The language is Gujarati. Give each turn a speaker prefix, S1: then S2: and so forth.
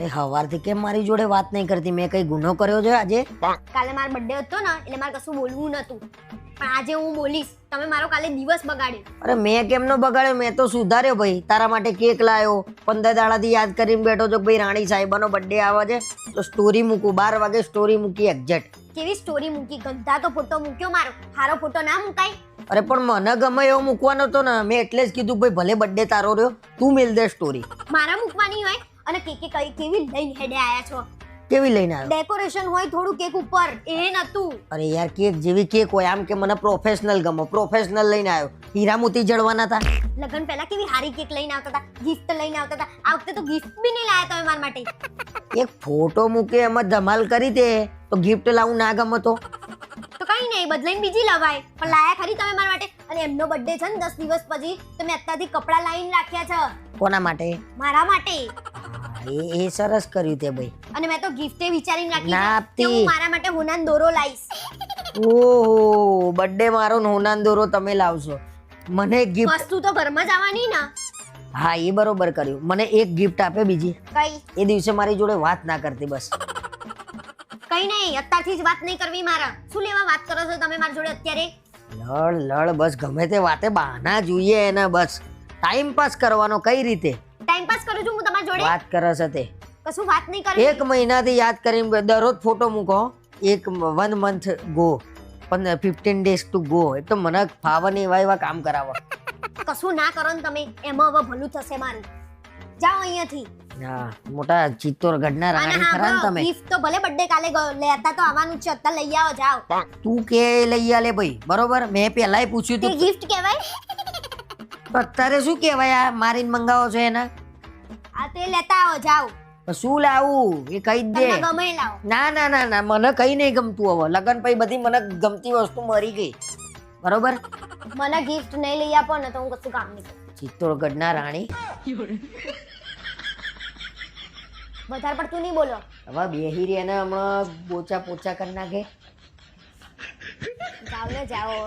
S1: એ હવારથી કેમ મારી જોડે વાત નહીં કરતી? મેં કઈ ગુનો કર્યો છે આજે?
S2: કાલે મારો બર્થડે હતો ને એટલે મારે કશું બોલવું નતું. પણ આજે હું બોલીશ. તમે મારો કાલે દિવસ બગાડ્યો.
S1: અરે મેં કેમ નો બગાડ્યો? મેં તો સુધાર્યો ભાઈ. તારા માટે કેક લાવ્યો પંદર દાડાથી યાદ કરીને બેઠો છો કે ભાઈ રાણી સાહેબાનો બર્થડે આવે છે? તો સ્ટોરી મૂકું. બાર વાગે સ્ટોરી મૂકી એક્ઝેક્ટ
S2: કેવી સ્ટોરી મૂકી? ગંધા તો ફોટો મૂક્યો મારો. હારો ફોટો ના મુકાય.
S1: અરે પણ મને ગમે એવો મૂકવાનો હતો ને. મેં એટલે જ કીધું ભાઈ ભલે બર્થડે તારો રહ્યો તું મેલ દે સ્ટોરી
S2: મારા મૂકવાની હોય? અને કે કે કઈ કેવી લઈને હેડે આયા છો?
S1: કેવી લઈને આવ્યો?
S2: ડેકોરેશન હોય થોડું કેક ઉપર એ નતું.
S1: અરે યાર કેક જેવી કેક હોય આમ કે મને પ્રોફેશનલ ગમો. પ્રોફેશનલ લઈને આવ્યો. હીરામોતી જડવાના હતા.
S2: લગન પહેલા કેવી હારી કેક લઈને આવતા હતા ગિફ્ટ લઈને આવતા હતા. આ વખતે તો ગિફ્ટ બી નહીં લાયા તમે મારા માટે.
S1: એક ફોટો મૂકે એમાં ધમાલ કરી દે તો ગિફ્ટ લાવું ના ગમે તો.
S2: તો કઈ નહીં બદલાઈને બીજી લવાય. પણ લાયા ખરી તમે મારા માટે. અને એમનો બર્થડે છે ને દસ દિવસ પછી તો મેં અત્યારથી કપડાં લાવીને રાખ્યા છે.
S1: કોના માટે?
S2: મારા માટે.
S1: એ સરસ કર્યું તે ભાઈ.
S2: અને મેં તો ગિફ્ટે વિચારી નાખી
S1: ના આપતી.
S2: હું મારા માટે હોનાન દોરો લાવીશ
S1: ઓહો બર્થડે મારો હોનાન દોરો તમે લાવશો. મને ગિફ્ટ
S2: વસ્તુ તો ઘરમાં જ આવવાની ને.
S1: હા એ બરોબર કર્યું. મને એક ગિફ્ટ આપે બીજી.
S2: કઈ?
S1: એ દિવસે મારી જોડે વાત ના કરતી બસ.
S2: કઈ નહીં અત્યારથી જ વાત નહીં કરવી મારા. શું લેવા વાત કરો છો તમે મારી જોડે અત્યારે?
S1: લડ લડ બસ ગમે તે વાતે બહાના જોઈએ એને બસ. ટાઈમ પાસ કરવાનો કઈ રીતે?
S2: ટાઈમ કરું છું હું તમારી જોડે?
S1: વાત કરે છે તે.
S2: કશું વાત નહીં કરી?
S1: એક મહિનાથી યાદ કરીને દરરોજ ફોટો મૂકો. એક વન મંથ ગો પણ ફિફ્ટીન ડેઝ ટુ ગો એ તો મને ફાવે એવા એવા કામ કરાવો
S2: કશું ના કરો ને તમે. એમાં હવે ભલું થશે મારું. જાઓ અહીંયાથી.
S1: હા મોટા ચિત્તોરગઢના
S2: અને
S1: રાણી ખરા તમે?
S2: ગિફ્ટ તો ભલે બર્થડે કાલે લેતા તો આવવાનું જ છે. અત્યારે લઈ આવો જાઓ.
S1: તું કે લઈ આલે ભાઈ? બરોબર? મેં પહેલાય પૂછ્યું
S2: તું. ગિફ્ટ કહેવાય
S1: અત્યારે શું કહેવાય આ મારીને મંગાવો છો એના?
S2: આ તે લેતા આવો
S1: જાવ શું લાવું? એ કહી દે.
S2: ગમે લાવો.
S1: ના ના ના ના મને કઈ નહીં ગમતું હવે. લગન પછી બધી મને ગમતી વસ્તુ મરી ગઈ. બરોબર?
S2: મને ગિફ્ટ નહીં લઈ આપો ને તો હું કશું કામ નહીં કરું.
S1: ચિત્તોડગઢના રાણી.
S2: વધારે પડતું નહીં બોલો.
S1: હવે બેહી રહી એને હમણાં પોચા પોચા કરી નાખે.
S2: જાવ ને જાઓ.